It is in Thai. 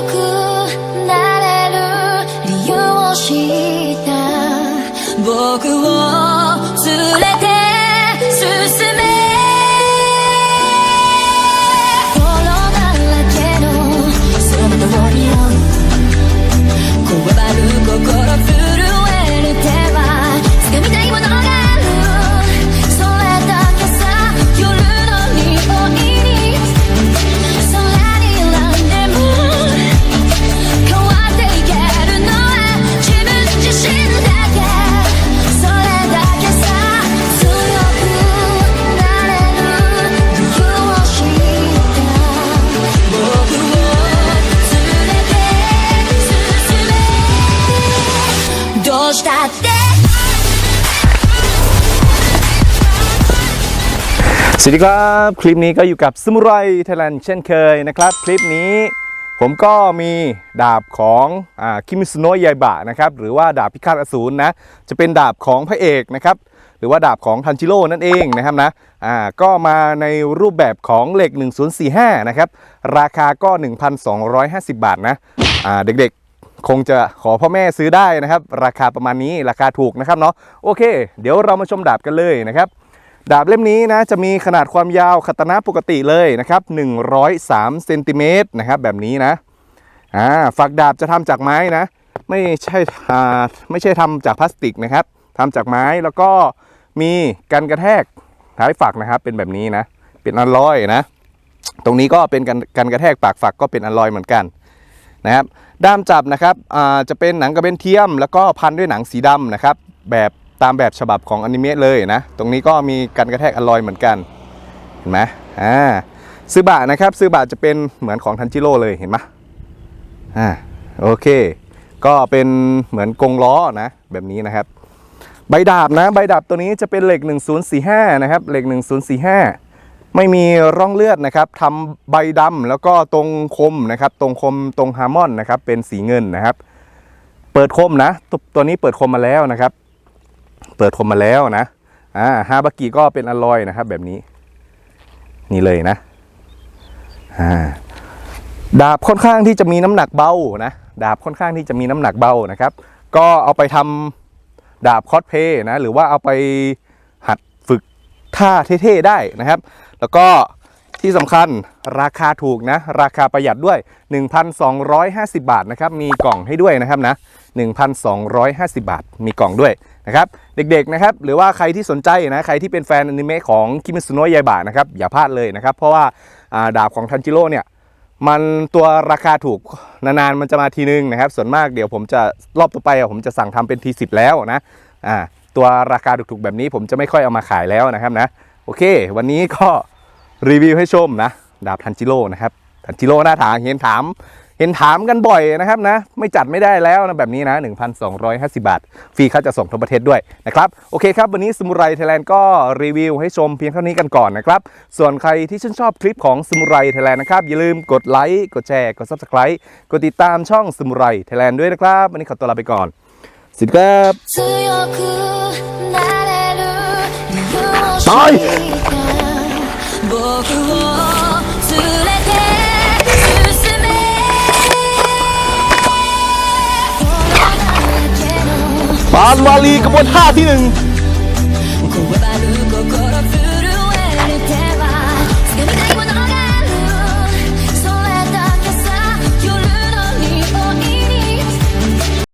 く สวัสดีครับ คลิปนี้ก็อยู่กับสมุไรไทยแลนด์เช่นเคยนะครับ คลิปนี้ผมก็มีดาบของอคิมิซุโนะยายบะนะครับหรือว่าดาบพิฆาตอสูรนะจะเป็นดาบของพระเอกนะครับหรือว่าดาบของทันจิโร่นั่นเองนะครับนะอ่าก็มาในรูปแบบของเหล็ก 1045 นะครับ ราคาก็ 1,250 บาทนะอ่าเด็กๆคงจะขอพ่อแม่ซื้อได้นะครับ ราคาประมาณนี้ราคาถูกนะครับเนาะโอเค เดี๋ยวเรามาชมดาบกันเลยนะครับ ดาบเล่มนี้นะจะมีขนาดความยาวคาตานะปกติเลยนะครับ103เซนติเมตรนะครับแบบนี้นะอ่าฝักดาบจะทำจากไม้นะ ไม่ใช่ไม่ใช่ทำจากพลาสติกนะครับทำจากไม้แล้วก็มีกันกระแทกท้ายฝักนะครับ เป็นแบบนี้นะ เป็นอัลลอยนะ ตรงนี้ก็เป็นกันกันกระแทกปากฝักก็เป็นอัลลอยเหมือนกันนะครับด้ามจับนะครับอ่าจะเป็นหนังกระเบนเทียม แล้วก็พันด้วยหนังสีดำนะครับ แบบ ตามแบบฉบับของอนิเมะเลยนะ ตรงนี้ก็มีกันกระแทกอลลอยเหมือนกัน เห็นไหมอ่าซื้อบะนะครับซื้อบะจะเป็นเหมือนของทันจิโร่เลยเห็นไหมอ่าโอเค ก็เป็นเหมือนกรงล้อนะ แบบนี้นะครับ ใบดาบนะ ใบดาบตัวนี้จะเป็นเหล็ก 1045 นะครับเหล็ก 1045 ไม่มีร่องเลือดนะครับทำใบดำแล้วก็ตรงคมนะครับ ตรงคมตรงฮาร์มอนนะครับ เป็นสีเงินนะครับ เปิดคมนะ ตัวนี้เปิดคมมาแล้วนะครับ เปิดคมมาแล้วนะอ่าฮาบากิก็เป็นอลอยนะครับ แบบนี้ นี่เลยนะอ่าดาบค่อนข้างที่จะมีน้ำหนักเบานะดาบค่อนข้างที่จะมีน้ำหนักเบานะครับ ก็เอาไปทำดาบคอสเพย์นะหรือว่าเอาไปหัดฝึกท่าเท่ๆได้นะครับ แล้วก็ที่สำคัญราคาถูกนะ ราคาประหยัดด้วย 1,250 บาทนะครับ มีกล่องให้ด้วยนะครับนะ 1,250 บาทมีกล่องด้วยนะครับ เด็กๆนะครับหรือว่าใครที่สนใจนะใครที่เป็นแฟนอนิเมะของคิมิซุโนะยายบะนะครับอย่าพลาดเลยนะครับ เพราะว่าดาบของทันจิโร่เนี่ยมันตัวราคาถูกนานๆมันจะมาทีนึงนะครับ ส่วนมากเดี๋ยวผมจะรอบต่อไปผมจะสั่งทำเป็นทีสิบแล้วนะอ่าตัวราคาถูกๆแบบนี้ผมจะไม่ค่อยเอามาขายแล้วนะครับนะโอเค วันนี้ก็รีวิวให้ชมนะดาบทันจิโร่นะครับทันจิโร่หน้าถางเห็นถาม เห็นถามกันบ่อยนะครับนะ ไม่จัดไม่ได้แล้วนะแบบนี้นะ 1,250 บาท ฟรีค่าจะส่งทั่วประเทศด้วยนะครับ โอเคครับ วันนี้สมุไรไทยแลนด์ก็รีวิวให้ชมเพียงเท่านี้กันก่อนนะครับ ส่วนใครที่ชื่นชอบคลิปของสมุไรไทยแลนด์นะครับ อย่าลืมกดไลค์กดแชร์กดซับสไคร b e กดติดตามช่องสมุไรไทยแลนด์ด้วยนะครับ วันนี้ขอตัวลาไปก่อนสวัสดีครับตาย ปานวาลีกระบวนท่าที่หนึ่ง